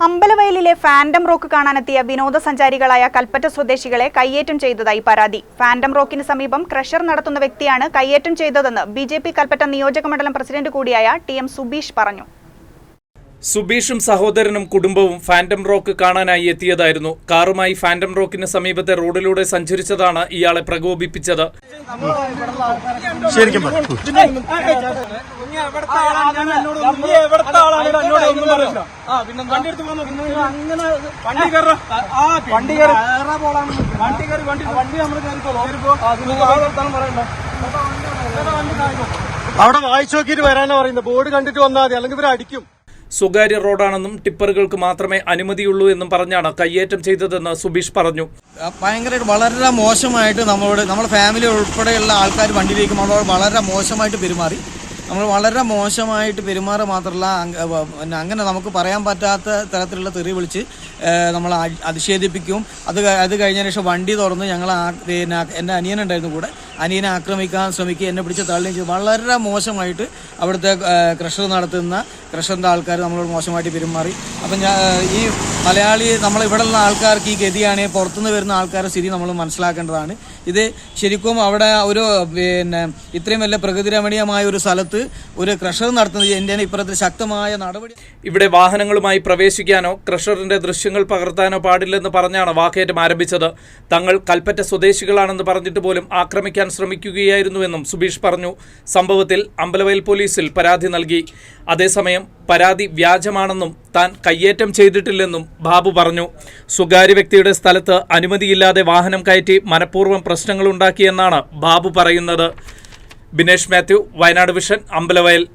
അമ്പലവയലിലെ phantom rock കാണാനെത്തിയ വിനോദസഞ്ചാരികളായ കൽപ്പറ്റ സ്വദേശികളെ കയ്യേറ്റം ചെയ്തതായി പരാതി. ഫാൻഡം റോക്കിന് സമീപം ക്രഷർ നടത്തുന്ന വ്യക്തിയാണ് കയ്യേറ്റം ചെയ്തതെന്ന് ബി കൽപ്പറ്റ നിയോജക മണ്ഡലം പ്രസിഡന്റ് കൂടിയായ ടി എം സുബീഷ് പറഞ്ഞു. സുബീഷും സഹോദരനും കുടുംബവും ഫാന്റം റോക്ക് കാണാനായി എത്തിയതായിരുന്നു. കാറുമായി ഫാന്റം റോക്കിന് സമീപത്തെ റോഡിലൂടെ സഞ്ചരിച്ചതാണ് ഇയാളെ പ്രകോപിപ്പിച്ചത്. അവിടെ വായിച്ചു നോക്കിയിട്ട് വരാനാ പറയുന്നത്. ബോർഡ് കണ്ടിട്ട് വന്നാൽ മതി. അല്ലെങ്കിൽ ഇവർ അടിക്കും സ്വകാര്യ റോഡാണെന്നും ടിപ്പറുകൾക്ക് മാത്രമേ അനുമതിയുള്ളൂ എന്നും പറഞ്ഞാണ് കയ്യേറ്റം ചെയ്തതെന്ന് സുബീഷ് പറഞ്ഞു. ഭയങ്കരമായിട്ട് വളരെ മോശമായിട്ട് നമ്മളോട് നമ്മുടെ ഫാമിലി ഉൾപ്പെടെയുള്ള ആൾക്കാർ വണ്ടിയിലേക്ക് നമ്മളോട് വളരെ മോശമായിട്ട് പെരുമാറി. നമ്മൾ വളരെ മോശമായിട്ട് പെരുമാറുക മാത്രമല്ല അങ്ങനെ നമുക്ക് പറയാൻ പറ്റാത്ത തരത്തിലുള്ള തെറി വിളിച്ച് നമ്മൾ അധിഷേധിപ്പിക്കും. അത് അത് കഴിഞ്ഞതിന് ശേഷം വണ്ടി തുറന്ന് ഞങ്ങൾ എന്റെ അനിയനുണ്ടായിരുന്നു കൂടെ. അനിയനെ ആക്രമിക്കാൻ ശ്രമിക്കുക എന്നെ പിടിച്ച് തള്ളുകയും വളരെ മോശമായിട്ട് അവിടുത്തെ ക്രഷർ നടത്തുന്ന ക്രഷറിന്റെ ആൾക്കാർ നമ്മളോട് മോശമായിട്ട് പെരുമാറി. അപ്പം ഞാൻ ഈ മലയാളി നമ്മൾ ഇവിടെയുള്ള ആൾക്കാർക്ക് ഈ ഗതിയാണ് പുറത്തുനിന്ന് വരുന്ന ആൾക്കാരുടെ സ്ഥിതി നമ്മൾ മനസ്സിലാക്കേണ്ടതാണ്. ഇത് ശരിക്കും അവിടെ ഒരു പിന്നെ ഇത്രയും വലിയ പ്രകൃതി രമണീയമായ ഒരു സ്ഥലത്ത് ഒരു ക്രഷർ നടത്തുന്നത് ഇന്ത്യയുടെ ഇപ്പുറത്തിൽ ശക്തമായ നടപടി. ഇവിടെ വാഹനങ്ങളുമായി പ്രവേശിക്കാനോ ക്രഷറിന്റെ ദൃശ്യങ്ങൾ പകർത്താനോ പാടില്ലെന്ന് പറഞ്ഞാണ് വാക്കേറ്റം ആരംഭിച്ചത്? തങ്ങൾ കൽപ്പറ്റ സ്വദേശികളാണെന്ന് പറഞ്ഞിട്ട് പോലും ആക്രമിക്കാൻ ശ്രമിക്കുകയായിരുന്നുവെന്നും സുബീഷ് പറഞ്ഞു. സംഭവത്തിൽ അമ്പലവയൽ പോലീസിൽ പരാതി നൽകി. അതേസമയം പരാതി വ്യാജമാണെന്നും താൻ കയ്യേറ്റം ചെയ്തിട്ടില്ലെന്നും ബാബു പറഞ്ഞു. സ്വകാര്യ വ്യക്തിയുടെ സ്ഥലത്ത് അനുമതിയില്ലാതെ വാഹനം കയറ്റി മനഃപൂർവം പ്രശ്നങ്ങളുണ്ടാക്കിയെന്നാണ് ബാബു പറയുന്നത്. ബിനേഷ് മാത്യു വയനാട് വിഷൻ അമ്പലവയൽ.